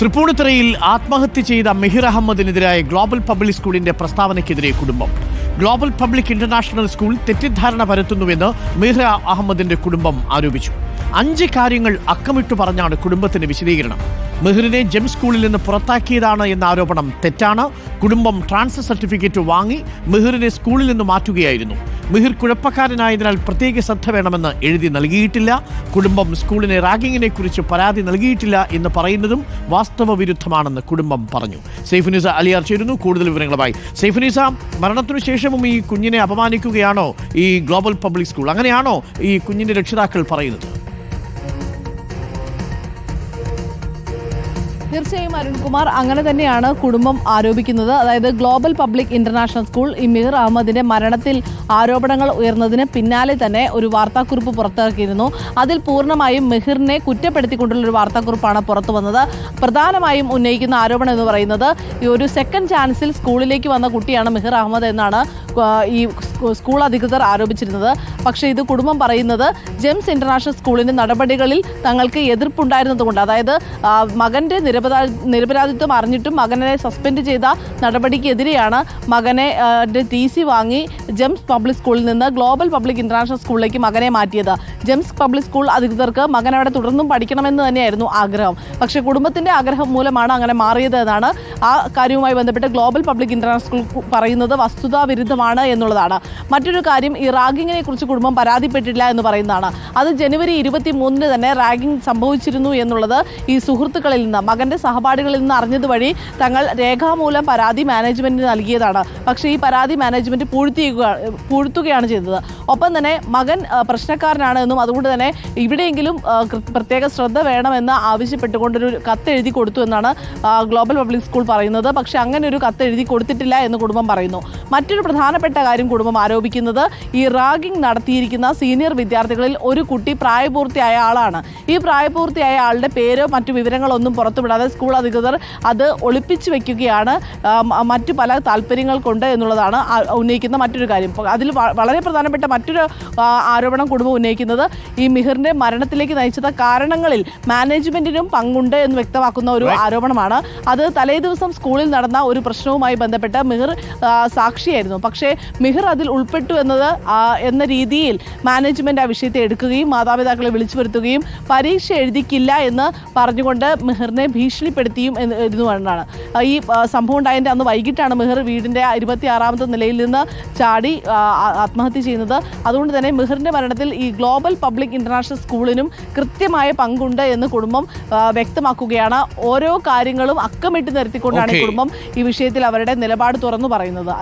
തൃപ്പൂണിത്തുറയിൽ ആത്മഹത്യ ചെയ്ത മെഹിർ അഹമ്മദിനെതിരായ global public സ്കൂളിന്റെ പ്രസ്താവനയ്ക്കെതിരെ കുടുംബം. ഗ്ലോബൽ പബ്ലിക് ഇന്റർനാഷണൽ സ്കൂൾ തെറ്റിദ്ധാരണ പരത്തുന്നുവെന്ന് മെഹിർ അഹമ്മദിന്റെ കുടുംബം ആരോപിച്ചു. അഞ്ച് കാര്യങ്ങൾ അക്കമിട്ടു പറഞ്ഞാണ് കുടുംബത്തിന് വിശദീകരണം. മെഹ്റിനെ ജെം സ്കൂളിൽ നിന്ന് പുറത്താക്കിയതാണ് എന്ന ആരോപണം തെറ്റാണ്. കുടുംബം ട്രാൻസ്ഫർ സർട്ടിഫിക്കറ്റ് വാങ്ങി മെഹ്റിനെ സ്കൂളിൽ നിന്ന് മാറ്റുകയായിരുന്നു. മിഹിർ കുഴപ്പക്കാരനായതിനാൽ പ്രത്യേക ശ്രദ്ധ വേണമെന്ന് എഴുതി നൽകിയിട്ടില്ല. കുടുംബം സ്കൂളിനെ റാഗിങ്ങിനെ കുറിച്ച് പരാതി നൽകിയിട്ടില്ല എന്ന് പറയുന്നതും വാസ്തവ വിരുദ്ധമാണെന്ന് കുടുംബം പറഞ്ഞു. സൈഫുനിസ അലിയാർ ചേരുന്നു. കൂടുതൽ വിവരങ്ങളുമായി സൈഫുനിസ മരണത്തിനു ശേഷവും ഈ കുഞ്ഞിനെ അപമാനിക്കുകയാണോ? ഈ ഗ്ലോബൽ പബ്ലിക് സ്കൂൾ അങ്ങനെയാണോ ഈ കുഞ്ഞിന്റെ രക്ഷിതാക്കൾ പറയുന്നത്? തീർച്ചയായും അരുൺകുമാർ അങ്ങനെ തന്നെയാണ് കുടുംബം ആരോപിക്കുന്നത്. അതായത് ഗ്ലോബൽ പബ്ലിക് ഇന്റർനാഷണൽ സ്കൂൾ ഈ അഹമ്മദിന്റെ മരണത്തിൽ ആരോപണങ്ങൾ ഉയർന്നതിന് പിന്നാലെ തന്നെ ഒരു വാർത്താക്കുറിപ്പ് പുറത്തിറക്കിയിരുന്നു. അതിൽ പൂർണമായും മിഹിറിനെ കുറ്റപ്പെടുത്തിക്കൊണ്ടുള്ള ഒരു വാർത്താക്കുറിപ്പാണ് പുറത്തു വന്നത്. പ്രധാനമായും ഉന്നയിക്കുന്ന ആരോപണം എന്ന് പറയുന്നത് ഈ ഒരു സെക്കൻഡ് ചാൻസിൽ സ്കൂളിലേക്ക് വന്ന കുട്ടിയാണ് മിഹിർ അഹമ്മദ് എന്നാണ് ഈ സ്കൂൾ അധികൃതർ ആരോപിച്ചിരുന്നത്. പക്ഷേ ഇത് കുടുംബം പറയുന്നത് ജെംസ് ഇന്റർനാഷണൽ സ്കൂളിന്റെ നടപടികളിൽ തങ്ങൾക്ക് എതിർപ്പുണ്ടായിരുന്നതുകൊണ്ട്. അതായത് മകന്റെ നിരപരാ നിരപരാധിത്വം അറിഞ്ഞിട്ടും മകനെ സസ്പെൻഡ് ചെയ്ത നടപടിക്കെതിരെയാണ് മകനെ ടി സി വാങ്ങി ജെംസ് പബ്ലിക് സ്കൂളിൽ നിന്ന് ഗ്ലോബൽ പബ്ലിക് ഇന്റർനാഷണൽ സ്കൂളിലേക്ക് മകനെ മാറ്റിയത്. ജെംസ് പബ്ലിക് സ്കൂൾ അധികൃതർക്ക് മകൻ അവിടെ തുടർന്നും പഠിക്കണമെന്ന് തന്നെയായിരുന്നു ആഗ്രഹം. പക്ഷേ കുടുംബത്തിന്റെ ആഗ്രഹം മൂലമാണ് അങ്ങനെ മാറിയത് എന്നാണ് ആ കാര്യവുമായി ബന്ധപ്പെട്ട് ഗ്ലോബൽ പബ്ലിക് ഇന്റർനാഷണൽ സ്കൂൾ പറയുന്നത്. വസ്തുതാ വിരുദ്ധമാണ് എന്നുള്ളതാണ്. മറ്റൊരു കാര്യം ഈ റാഗിങ്ങിനെ കുറിച്ച് കുടുംബം പരാതിപ്പെട്ടില്ല എന്ന് പറയുന്നതാണ്. അത് ജനുവരി ഇരുപത്തി മൂന്നിന് തന്നെ റാഗിംഗ് സംഭവിച്ചിരുന്നു എന്നുള്ളത് ഈ സുഹൃത്തുക്കളിൽ നിന്ന് മകന്റെ സഹപാഠികളിൽ നിന്ന് അറിഞ്ഞത് വഴി തങ്ങൾ രേഖാമൂലം പരാതി മാനേജ്മെന്റിന് നൽകിയതാണ്. പക്ഷേ ഈ പരാതി മാനേജ്മെന്റ് പൂഴ്ത്തിയുക പൂഴ്ത്തുകയാണ് ചെയ്തത്. ഒപ്പം തന്നെ മകൻ പ്രശ്നക്കാരനാണ് എന്നും അതുകൊണ്ട് തന്നെ ഇവിടെയെങ്കിലും പ്രത്യേക ശ്രദ്ധ വേണമെന്ന് ആവശ്യപ്പെട്ടുകൊണ്ടൊരു കത്ത് എഴുതി കൊടുത്തു എന്നാണ് ഗ്ലോബൽ പബ്ലിക് സ്കൂൾ പറയുന്നത്. പക്ഷേ അങ്ങനെ ഒരു കത്ത് എഴുതി കൊടുത്തിട്ടില്ല എന്ന് കുടുംബം പറയുന്നു. മറ്റൊരു പ്രധാനപ്പെട്ട കാര്യം കുടുംബം ആരോപിക്കുന്നത്. ഈ റാഗിംഗ് നടത്തിയിരിക്കുന്ന സീനിയർ വിദ്യാർത്ഥികളിൽ ഒരു കുട്ടി പ്രായപൂർത്തിയായ ആളാണ്. ഈ പ്രായപൂർത്തിയായ ആളുടെ പേരോ മറ്റു വിവരങ്ങളൊന്നും പുറത്തുവിടാതെ സ്കൂൾ അധികൃതർ അത് ഒളിപ്പിച്ചു വെക്കുകയാണ്. മറ്റു പല താല്പര്യങ്ങൾ കൊണ്ട് എന്നുള്ളതാണ് ഉന്നയിക്കുന്ന മറ്റൊരു കാര്യം. അതിൽ വളരെ പ്രധാനപ്പെട്ട മറ്റൊരു ആരോപണം കുടുംബം ഉന്നയിക്കുന്നത് ഈ മിഹിറിന്റെ മരണത്തിലേക്ക് നയിച്ചത് കാരണങ്ങളിൽ മാനേജ്മെന്റിനും പങ്കുണ്ട് എന്ന് വ്യക്തമാക്കുന്ന ഒരു ആരോപണമാണ്. അത് തലേ ദിവസം സ്കൂളിൽ നടന്ന ഒരു പ്രശ്നവുമായി ബന്ധപ്പെട്ട് മിഹിർ സാക്ഷിയായിരുന്നു. പക്ഷേ മിഹിർ അതിൽ ഉൾപ്പെട്ടു എന്നത് എന്ന രീതിയിൽ മാനേജ്മെന്റ് ആ വിഷയത്തെ എടുക്കുകയും മാതാപിതാക്കളെ വിളിച്ചു വരുത്തുകയും പരീക്ഷ എഴുതിക്കില്ല എന്ന് പറഞ്ഞുകൊണ്ട് മെഹറിനെ ഭീഷണിപ്പെടുത്തിയും എന്ന് ഇരുന്നുകൊണ്ടാണ് ആ, ഈ സംഭവം ഉണ്ടായതിന്റെ അന്ന് വൈകിട്ടാണ് മെഹർ വീടിന്റെ ഇരുപത്തി ആറാമത്തെ നിലയിൽ നിന്ന് ചാടി ആത്മഹത്യ ചെയ്യുന്നത്. അതുകൊണ്ട് തന്നെ മെഹറിന്റെ മരണത്തിൽ ഈ ഗ്ലോബൽ പബ്ലിക് ഇന്റർനാഷണൽ സ്കൂളിനും കൃത്യമായ പങ്കുണ്ട് എന്ന് കുടുംബം വ്യക്തമാക്കുകയാണ്. ഓരോ കാര്യങ്ങളും അക്കമിട്ട് നിരത്തിക്കൊണ്ടാണ് ഈ കുടുംബം ഈ വിഷയത്തിൽ അവരുടെ നിലപാട് തുറന്നു പറയുന്നത്.